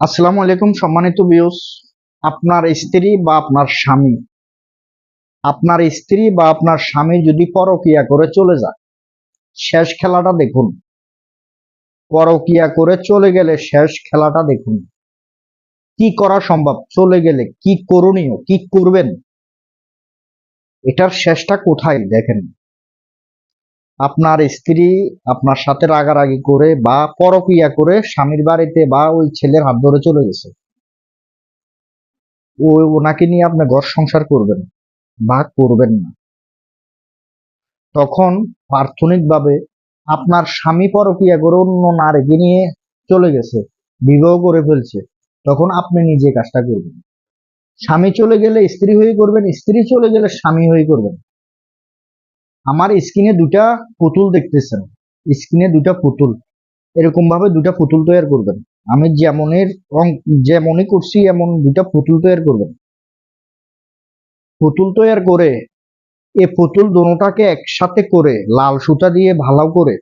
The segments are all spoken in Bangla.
আসসালামু আলাইকুম সম্মানিত বিয়স আপনার স্ত্রী বা আপনার স্বামী। আপনার স্ত্রী বা আপনার স্বামী যদি পরকিয়া করে চলে যায়, শেষ খেলাটা দেখুন। পরকিয়া করে চলে গেলে শেষ খেলাটা দেখুন। কি করা সম্ভব? চলে গেলে কি করণীয়? কি করবেন? এটার শেষটা কোথায় দেখেন। আপনার স্ত্রী আপনার সাথে রাগারাগি করে বা পরকিয়া করে স্বামীর বাড়িতে বা ওই ছেলের হাত ধরে চলে গেছে। ও ওনাকে নিয়ে আপনি ঘর সংসার করবেন বা করবেন না। তখন প্রাথমিকভাবে আপনার স্বামী পরকিয়া করে অন্য নারীকে নিয়ে চলে গেছে, বিবাহ করে ফেলছে। তখন আপনি নিজে কাজটা করবেন। স্বামী চলে গেলে স্ত্রী হয়ে করবেন, স্ত্রী চলে গেলে স্বামী হয়ে করবেন। আমার স্ক্রিনে দুটা পুতুল দেখতেছেন। স্ক্রিনে দুটা পুতুল। এরকম ভাবে দুটা পুতুল তৈরি করবেন। আমি যেমনের রং যেমনই করছি, এমন দুটা পুতুল তৈরি করবেন। পুতুল তৈরি করে এ পুতুল দোনোটাকে একসাথে করে লাল সুতা দিয়ে ভালো করে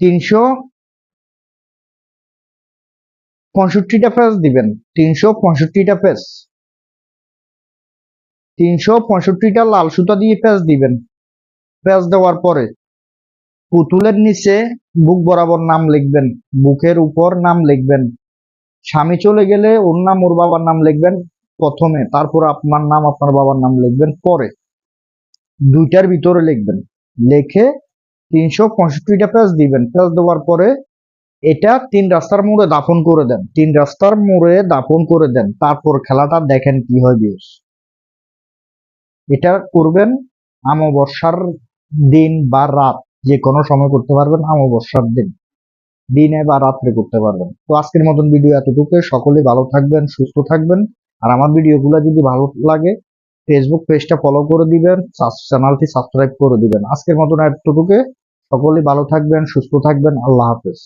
তিনশো পঁয়ষট্টিটা পেজ দিবেন। তিনশো পঁয়ষট্টিটা পেজ। তিনশো পঁয়ষট্টিটা লাল সুতা দিয়ে পেঁচ দিবেন। পেঁচ দেওয়ার পরে পুতুলের নিচে বুক বরাবর নাম লিখবেন, বুকের উপর নাম লিখবেন। স্বামী চলে গেলে ওর নাম ওর বাবার নাম লিখবেন প্রথমে, তারপর আপনার নাম আপনার বাবার নাম লিখবেন, পরে দুইটার ভিতরে লিখবেন। লিখে তিনশো পঁয়ষট্টিটা পেঁচ দিবেন। পেঁচ দেওয়ার পরে এটা তিন রাস্তার মোড়ে দাফন করে দেন। তিন রাস্তার মোড়ে দাফন করে দেন। তারপর খেলাটা দেখেন কি হয় বিয়স এটা করবেন অমাবস্যার দিন বা রাত, যে কোনো সময় করতে পারবেন অমাবস্যার দিন। দিনে বা রাত্রে করতে পারবেন। তো আজকের মতন ভিডিও এতটুকু সকলে ভালো থাকবেন, সুস্থ থাকবেন। আর আমার ভিডিওগুলো যদি ভালো লাগে ফেসবুক পেজটা ফলো করে দিবেন চ্যানেলটি সাবস্ক্রাইব করে দিবেন। আজকের মতন এতটুকু সকলে ভালো থাকবেন, সুস্থ থাকবেন। আল্লাহ হাফেজ।